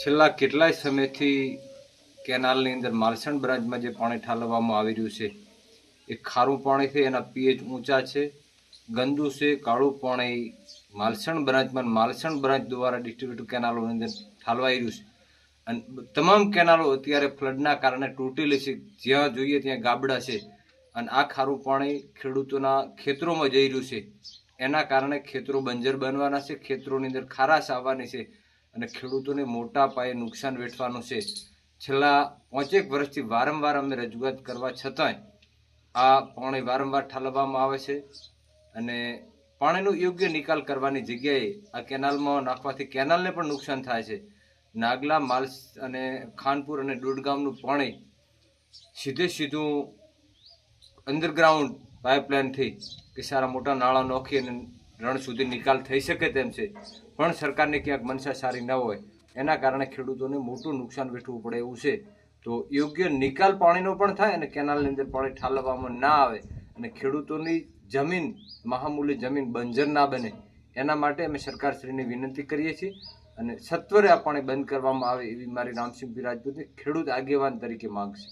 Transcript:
છેલ્લા કેટલાય સમયથી કેનાલની અંદર માલસણ બ્રાન્ચમાં જે પાણી ઠાલવવામાં આવી રહ્યું છે, એ ખારું પાણી છે, એના પીએચ ઊંચા છે, ગંદુ છે, કાળું પાણી માલસણ બ્રાન્ચમાં, માલસણ બ્રાન્ચ દ્વારા ડિસ્ટ્રીબ્યુટર કેનાલોની અંદર ઠાલવાઈ રહ્યું છે. અને તમામ કેનાલો અત્યારે ફ્લડના કારણે તૂટેલી છે, જ્યાં જોઈએ ત્યાં ગાબડા છે અને આ ખારું પાણી ખેડૂતોના ખેતરોમાં જઈ રહ્યું છે. એના કારણે ખેતરો બંજર બનવાના છે, ખેતરોની અંદર ખારાશ આવવાની છે અને ખેડૂતોને મોટા પાયે નુકસાન વેઠવાનું છે. છેલ્લા પાંચેક વર્ષથી વારંવાર અમે રજૂઆત કરવા છતાંય આ પાણી વારંવાર ઠાલવવામાં આવે છે અને પાણીનો યોગ્ય નિકાલ કરવાની જગ્યાએ આ કેનાલમાં નાખવાથી કેનાલને પણ નુકસાન થાય છે. નાગલા માલ અને ખાનપુર અને દોડગામનું પાણી સીધે સીધું અંડરગ્રાઉન્ડ પાઇપલાઇનથી કે સારા મોટા નાળા નોખી અને રણ સુધી નિકાલ થઈ શકે તેમ છે. પણ સરકારની ક્યાંક મનસા સારી ન હોય. એના કારણે ખેડૂતોને મોટું નુકસાન વેઠવું પડે એવું છે. તો યોગ્ય નિકાલ પાણીનો પણ થાય અને કેનાલની અંદર પાણી ઠાલવવામાં ના આવે અને ખેડૂતોની જમીન મહામૂલી જમીન બંજર ના બને. એના માટે અમે સરકારશ્રીને વિનંતી કરીએ છીએ અને સત્વરે આ પાણી બંધ કરવામાં આવે એવી મારી રામસિંહ રાજપૂતની ખેડૂત આગેવાન તરીકે માંગ છે